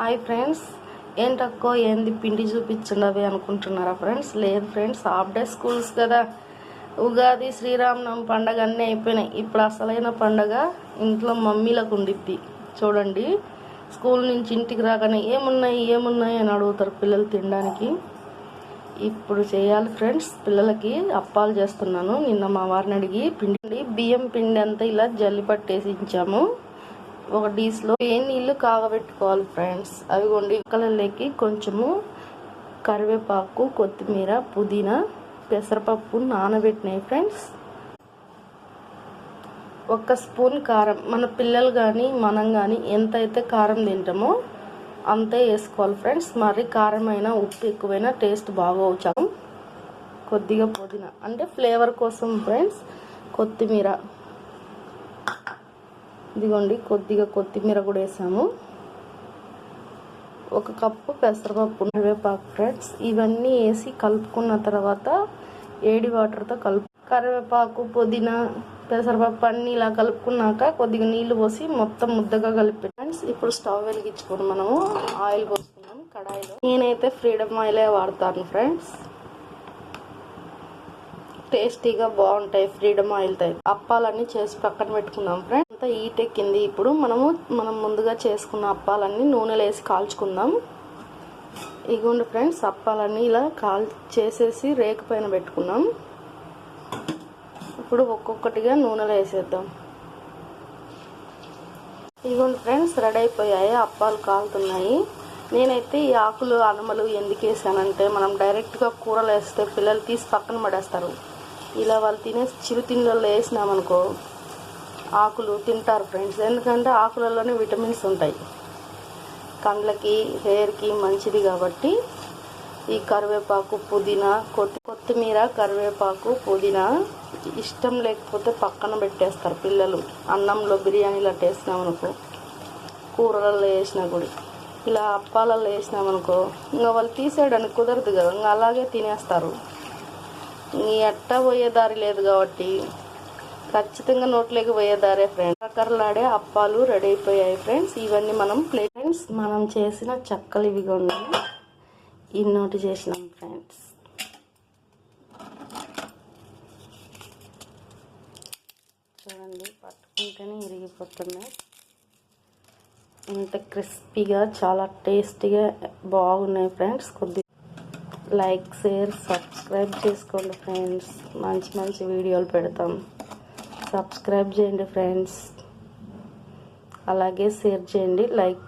Hi friends ఏంటక్కో ఏంది పిండి చూపించండి అనుకుంటున్నారా ఫ్రెండ్స్? లేదు ఫ్రెండ్స్ హాఫ్ డే స్కూల్స్ కదా. ఉగాది శ్రీరామనవమి పండగ అన్నీ అయిపోయినాయి. ఇప్పుడు అసలైన పండగ ఇంట్లో మమ్మీలకు ఉండిద్ది. చూడండి స్కూల్ నుంచి ఇంటికి రాగానే ఏమున్నాయి ఏమున్నాయి అని అడుగుతారు పిల్లలు తినడానికి. ఇప్పుడు చేయాలి ఫ్రెండ్స్ పిల్లలకి అప్పాలు చేస్తున్నాను. నిన్న మా వారిని అడిగి పిండి బియ్యం పిండి అంతా ఇలా జల్లి పట్టేసి ఇచ్చాము. ఒక డీస్లో ఏ నీళ్ళు కాగబెట్టుకోవాలి ఫ్రెండ్స్? అవి కొండి కలర్లోకి కొంచెము కరివేపాకు కొత్తిమీర పుదీనా పెసరపప్పు నానబెట్టినాయి ఫ్రెండ్స్. ఒక స్పూన్ కారం. మన పిల్లలు కానీ మనం కానీ ఎంత అయితే కారం తింటామో అంతే వేసుకోవాలి ఫ్రెండ్స్. మరి కారమైనా ఉప్పు ఎక్కువైనా టేస్ట్ బాగా వచ్చాము కొద్దిగా పుదీనా. అంటే ఫ్లేవర్ కోసం ఫ్రెండ్స్ కొత్తిమీర. ఇదిగోండి కొద్దిగా కొత్తిమీర కూడా వేసాము. ఒక కప్పు పెసరపప్పు కరివేపాకు ఫ్రెండ్స్. ఇవన్నీ వేసి కలుపుకున్న తర్వాత ఏడి వాటర్తో కలుపు కరివేపాకు పుదీనా పెసరపప్పు అన్నీ ఇలా కలుపుకున్నాక కొద్దిగా నీళ్ళు పోసి మొత్తం ముద్దగా కలిపి ఫ్రెండ్స్. ఇప్పుడు స్టవ్ వెలిగించుకొని మనము ఆయిల్ పోసుకున్నాం కడాయిలో. నేనైతే ఫ్రీడమ్ ఆయిలే వాడతాను ఫ్రెండ్స్. టేస్టీగా బాగుంటాయి ఫ్రీడమ్ ఆయిల్తో అప్పాలన్నీ చేసి పక్కన పెట్టుకుందాం ఫ్రెండ్స్. అంతా ఈట్ ఎక్కింది. ఇప్పుడు మనము మనం ముందుగా చేసుకున్న అప్పాలన్నీ నూనెలో వేసి కాల్చుకుందాం. ఇగోండి ఫ్రెండ్స్ అప్పాలన్నీ ఇలా కాల్ చేసేసి రేకు పైన పెట్టుకున్నాం. ఇప్పుడు ఒక్కొక్కటిగా నూనెలో వేసేద్దాం ఇగోండి ఫ్రెండ్స్ రెడీ అయిపోయాయి. అప్పాలు కాలుతున్నాయి. నేనైతే ఈ ఆకులు అనుమలు ఎందుకు వేసానంటే మనం డైరెక్ట్గా కూరలు వేస్తే పిల్లలు తీసి పక్కన పడేస్తారు. ఇలా వాళ్ళు తినే చిరుతిండ్ల వేసినామనుకో ఆకులు తింటారు ఫ్రెండ్స్ ఎందుకంటే ఆకులలోనే విటమిన్స్ ఉంటాయి. కండ్లకి హెయిర్కి మంచిది కాబట్టి ఈ కరివేపాకు పుదీనా కొత్తి కొత్తిమీర కరివేపాకు పుదీనా ఇష్టం లేకపోతే పక్కన పెట్టేస్తారు పిల్లలు. అన్నంలో బిర్యానీలో వేసినామనుకో కూరలలో వేసినా కూడా. ఇలా అప్పాలలో వేసినామనుకో ఇంకా వాళ్ళు తీసేయడానికి కుదరదు కదా ఇంకా అలాగే తినేస్తారు. ఈ ఎట్ట పోయే దారి లేదు కాబట్టి ఖచ్చితంగా నోట్లోకి పోయేదారే ఫ్రెండ్స్ రకరలాడే అప్పాలు రెడీ అయిపోయాయి ఫ్రెండ్స్ ఇవన్నీ మనం ఫ్రెండ్స్ మనం చేసిన చక్కలు ఇవిగా ఉన్నాయి ఈ నోటి చేసినాం ఫ్రెండ్స్ చూడండి పట్టుకుంటేనే ఇరిగిపోతున్నాయి. ఇంత క్రిస్పీగా చాలా టేస్టీగా బాగున్నాయి ఫ్రెండ్స్ కొద్ది లైక్ షేర్ సబ్స్క్రైబ్ చేసుకోండి ఫ్రెండ్స్ మంచి మంచి వీడియోలు పెడతాం. సబ్స్క్రైబ్ చేయండి ఫ్రెండ్స్ అలాగే షేర్ చేయండి లైక్